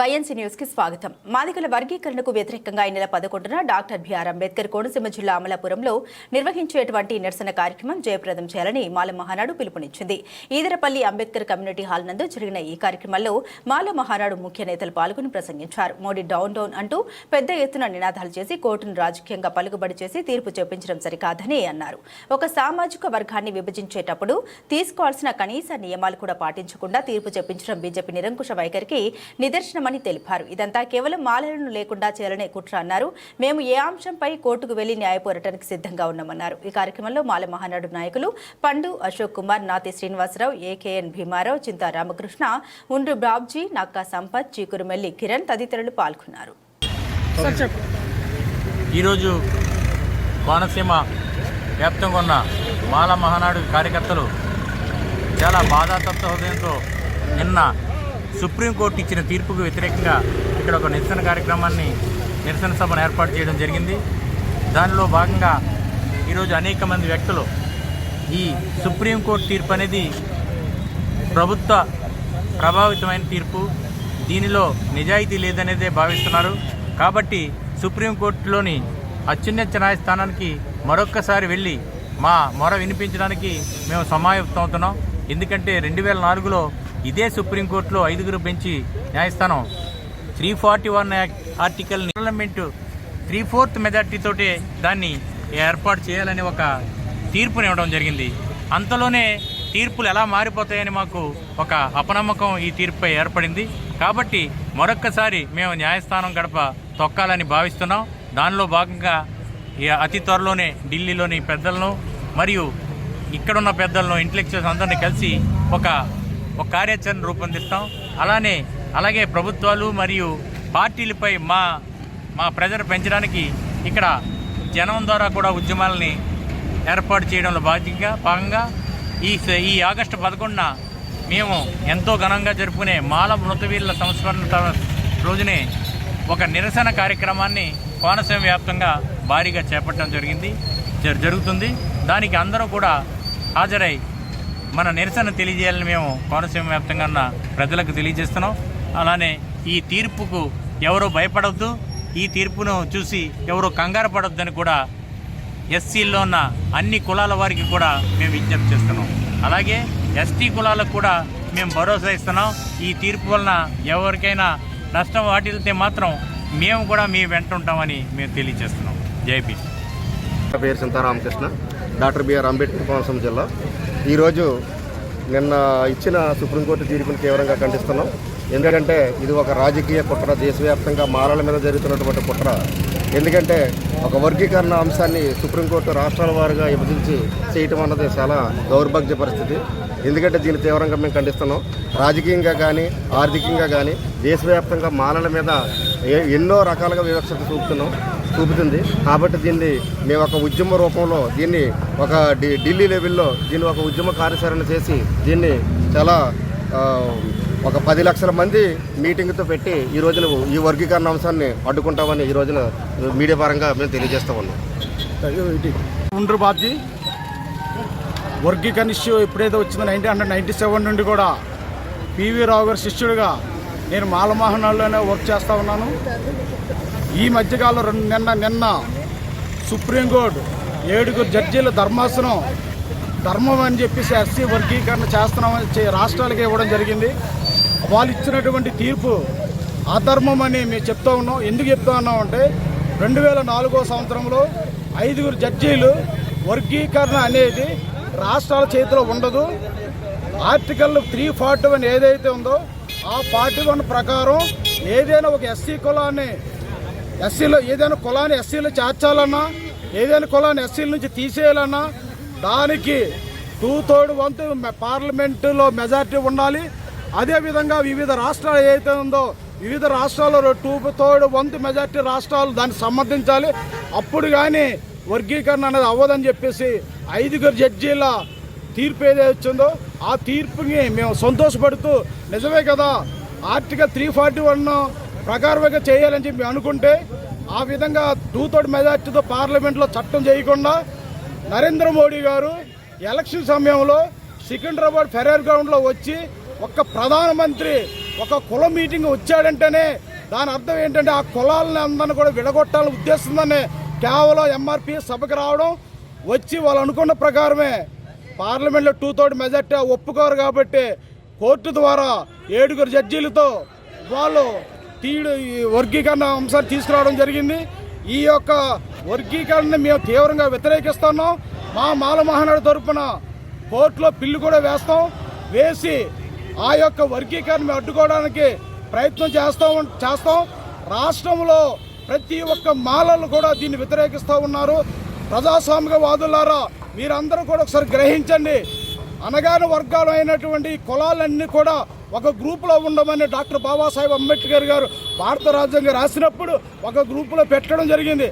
YNC న్యూస్కి స్వాగతం. మాదిగల వర్గీకరణకు వ్యతిరేకంగా ఈ నెల పదకొండున డాక్టర్ బిఆర్ అంబేద్కర్ కోనసీమ జిల్లా అమలాపురంలో నిర్వహించేటువంటి నిరసన కార్యక్రమం జయప్రదం చేయాలని మాల మహానాడు పిలుపునిచ్చింది. ఈదరపల్లి అంబేద్కర్ కమ్యూనిటీ హాల్ నందు జరిగిన ఈ కార్యక్రమంలో మాల మహానాడు ముఖ్య నేతలు పాల్గొని ప్రసంగించారు. మోడీ డౌన్ డౌన్ అంటూ పెద్ద ఎత్తున నినాదాలు చేసి కోర్టును రాజకీయంగా పలుకుబడి చేసి తీర్పు చెప్పించడం సరికాదని అన్నారు. ఒక సామాజిక వర్గాన్ని విభజించేటప్పుడు తీసుకోవాల్సిన కనీస నియమాలు కూడా పాటించకుండా తీర్పు చెప్పించడం బీజేపీ నిరంకుశ వైఖరికి నిదర్శనం కారణమని తెలిపారు. ఇదంతా కేవలం మాలలను లేకుండా చేయాలనే కుట్ర అన్నారు. మేము ఏ అంశంపై కోర్టుకు వెళ్ళి న్యాయ పోరాటానికి సిద్ధంగా ఉన్నామన్నారు. ఈ కార్యక్రమంలో మాల మహానాడు నాయకులు పండు అశోక్ కుమార్ నాతి శ్రీనివాసరావు ఏకేఎన్ భీమారావు చింతా రామకృష్ణ ఉండ్రు బాబ్జీ నక్కా సంపత్ చీకురుమెల్లి కిరణ్ తదితరులు పాల్గొన్నారు. ఈరోజు కోనసీమ వ్యాప్తంగా ఉన్న మాల మహానాడు కార్యకర్తలు చాలా బాధాతత్వ హృదయంతో నిన్న సుప్రీంకోర్టు ఇచ్చిన తీర్పుకు వ్యతిరేకంగా ఇక్కడ ఒక నిరసన కార్యక్రమాన్ని నిరసన సభను ఏర్పాటు చేయడం జరిగింది. దానిలో భాగంగా ఈరోజు అనేక మంది వ్యక్తులు ఈ సుప్రీంకోర్టు తీర్పు అనేది ప్రభుత్వ ప్రభావితమైన తీర్పు. దీనిలో నిజాయితీ లేదనేదే భావిస్తున్నారు. కాబట్టి సుప్రీంకోర్టులోని అత్యున్నత న్యాయస్థానానికి మరొక్కసారి వెళ్ళి మా మొర వినిపించడానికి మేము సమాయత్తం అవుతున్నాం. ఎందుకంటే రెండు వేల నాలుగులో ఇదే సుప్రీంకోర్టులో ఐదుగురు బెంచి న్యాయస్థానం. Three forty one article parliament three fourth మెజార్టీతోటే దాన్ని ఏర్పాటు చేయాలని ఒక తీర్పుని ఇవ్వడం జరిగింది. అంతలోనే తీర్పులు ఎలా మారిపోతాయని మాకు ఒక అపనమ్మకం ఈ తీర్పుపై ఏర్పడింది. కాబట్టి మరొక్కసారి మేము న్యాయస్థానం గడప తొక్కాలని భావిస్తున్నాం. దానిలో భాగంగా ఈ అతి త్వరలోనే ఢిల్లీలోని పెద్దలను మరియు ఇక్కడున్న పెద్దలను ఇంటలెక్చువల్స్ అందరినీ కలిసి ఒక ఒక కార్యాచరణ రూపొందిస్తాం. అలానే అలాగే ప్రభుత్వాలు మరియు పార్టీలపై మా మా ప్రెజర్ పెంచడానికి ఇక్కడ జనం ద్వారా కూడా ఉద్యమాలని ఏర్పాటు చేయడంలో బాధ్యంగా భాగంగా ఈ స- ఈ ఆగస్టు పదకొండున మేము ఎంతో ఘనంగా జరుపుకునే మాల మృతవీరుల సంస్మరణ రోజునే ఒక నిరసన కార్యక్రమాన్ని కోనసీమ వ్యాప్తంగా భారీగా చేపట్టడం జరిగింది జరుగుతుంది. దానికి అందరూ కూడా హాజరై మన నిరసన తెలియజేయాలని మేము కోనసీమ వ్యాప్తంగా ఉన్న ప్రజలకు తెలియజేస్తున్నాం. అలానే ఈ తీర్పుకు ఎవరు భయపడవద్దు ఈ తీర్పును చూసి ఎవరు కంగారు పడొద్దని కూడా ఎస్సీల్లో ఉన్న అన్ని కులాల వారికి కూడా మేము విజ్ఞప్తి చేస్తున్నాం. అలాగే ఎస్టీ కులాలకు కూడా మేము భరోసా ఇస్తున్నాం. ఈ తీర్పు వలన ఎవరికైనా నష్టం వాటిల్తే మాత్రం మేము కూడా మీ వెంట ఉంటామని మేము తెలియజేస్తున్నాం. జై పేరు Sintaramakrishna. Doctor B R Ambedkar Konaseema జిల్లా. ఈరోజు నిన్న ఇచ్చిన సుప్రీంకోర్టు తీర్పును తీవ్రంగా ఖండిస్తున్నాం. ఎందుకంటే ఇది ఒక రాజకీయ కుట్ర దేశవ్యాప్తంగా మారాల మీద జరుగుతున్నటువంటి కుట్ర. ఎందుకంటే ఒక వర్గీకరణ అంశాన్ని సుప్రీంకోర్టు రాష్ట్రాల వారుగా విభజించి చేయటం అన్నది చాలా దౌర్భాగ్య పరిస్థితి. ఎందుకంటే దీన్ని తీవ్రంగా మేము ఖండిస్తున్నాం. రాజకీయంగా కానీ ఆర్థికంగా కానీ దేశవ్యాప్తంగా మాలల మీద ఎన్నో రకాలుగా వివక్షత చూపుతున్నాం. చూపుతుంది. కాబట్టి దీన్ని మేము ఒక ఉద్యమ రూపంలో దీన్ని ఒక ఢిల్లీ లెవెల్లో దీన్ని ఒక ఉద్యమ కార్యాచరణ చేసి దీన్ని చాలా ఒక పది లక్షల మంది మీటింగ్తో పెట్టి ఈ రోజున ఈ వర్గీకరణ అంశాన్ని అడ్డుకుంటామని ఈ రోజున మీడియా పరంగా మేము తెలియజేస్తా ఉన్నాం. ఉండ్రు బాబ్జీ. వర్గీకరణ ఇష్యూ ఎప్పుడైతే వచ్చిందో నైన్టీన్ హండ్రెడ్ నైంటీ సెవెన్ నుండి కూడా పివి రావు గారి శిష్యుడిగా నేను మాలమోహనాల్లోనే వర్క్ చేస్తూ ఉన్నాను. ఈ మధ్యకాలంలో రెండు నిన్న నిన్న సుప్రీంకోర్టు ఏడుగురు జడ్జీల ధర్మాసనం ధర్మం అని చెప్పేసి ఎస్సీ వర్గీకరణ చేస్తున్నామని చే- రాష్ట్రాలకి ఇవ్వడం జరిగింది. వాళ్ళు ఇచ్చినటువంటి తీర్పు అధర్మం అని మేము చెప్తా ఉన్నాం. ఎందుకు చెప్తా ఉన్నాం అంటే రెండు వేల నాలుగో సంవత్సరంలో ఐదుగురు జడ్జీలు వర్గీకరణ అనేది రాష్ట్రాల చేతిలో ఉండదు. ఆర్టికల్ త్రీ ఫార్టీ వన్ ఏదైతే ఉందో ఆ ఫార్టీ వన్ ప్రకారం ఏదైనా ఒక ఎస్సీ కులాన్ని ఎస్సీలో ఏదైనా కులాన్ని ఎస్సీలో చేర్చాలన్నా ఏదైనా కులాన్ని ఎస్సీల నుంచి తీసేయాలన్నా దానికి టూ థర్డ్ వంతు పార్లమెంటులో మెజార్టీ ఉండాలి. అదేవిధంగా వివిధ రాష్ట్రాలు ఏదైతే ఉందో వివిధ రాష్ట్రాల్లో టూ థర్డ్ వంతు మెజార్టీ రాష్ట్రాలు దాన్ని సమర్థించాలి అప్పుడు కానీ వర్గీకరణ అనేది అవ్వదని చెప్పేసి ఐదుగురు జడ్జీల తీర్పు ఏదైతే వచ్చిందో ఆ తీర్పుని మేము సంతోషపడుతూ నిజమే కదా ఆర్టికల్ త్రీ ఫార్టీ వన్ ప్రకారంగా చేయాలని చెప్పి అనుకుంటే ఆ విధంగా దూతోడి మెజార్టీతో పార్లమెంట్లో చట్టం చేయకుండా నరేంద్ర మోడీ గారు ఎలక్షన్ సమయంలో సికింద్రాబాద్ ఫెరర్ గ్రౌండ్లో వచ్చి ఒక్క ప్రధానమంత్రి ఒక కుల మీటింగ్ వచ్చాడంటేనే దాని అర్థం ఏంటంటే ఆ కులాలని అందరిని కూడా విడగొట్టాలని ఉద్దేశంతోనే కేవలం ఎంఆర్పి సభకు రావడం వచ్చి వాళ్ళు అనుకున్న ప్రకారమే పార్లమెంట్లో టూ థర్డ్ మెజార్టీ ఒప్పుకోరు కాబట్టి కోర్టు ద్వారా ఏడుగురు జడ్జీలతో వాళ్ళు తీడు ఈ వర్గీకరణ అంశాన్ని తీసుకురావడం జరిగింది. ఈ యొక్క వర్గీకరణని మేము తీవ్రంగా వ్యతిరేకిస్తున్నాం. మా మాల మహానాడు తరపున కోర్టులో పిల్లు కూడా వేస్తాం. వేసి ఆ యొక్క వర్గీకరణ అడ్డుకోవడానికి ప్రయత్నం చేస్తాం చేస్తాం. రాష్ట్రంలో ప్రతి ఒక్క మాలలు కూడా దీన్ని వ్యతిరేకిస్తూ ఉన్నారు. ప్రజాస్వామిక వాదులారా మీరందరూ కూడా ఒకసారి గ్రహించండి. అనగాని వర్గాలు అయినటువంటి కులాలన్నీ కూడా ఒక గ్రూపులో ఉండమని డాక్టర్ బాబాసాహెబ్ అంబేద్కర్ గారు భారత రాజ్యాంగం రాసినప్పుడు ఒక గ్రూపులో పెట్టడం జరిగింది.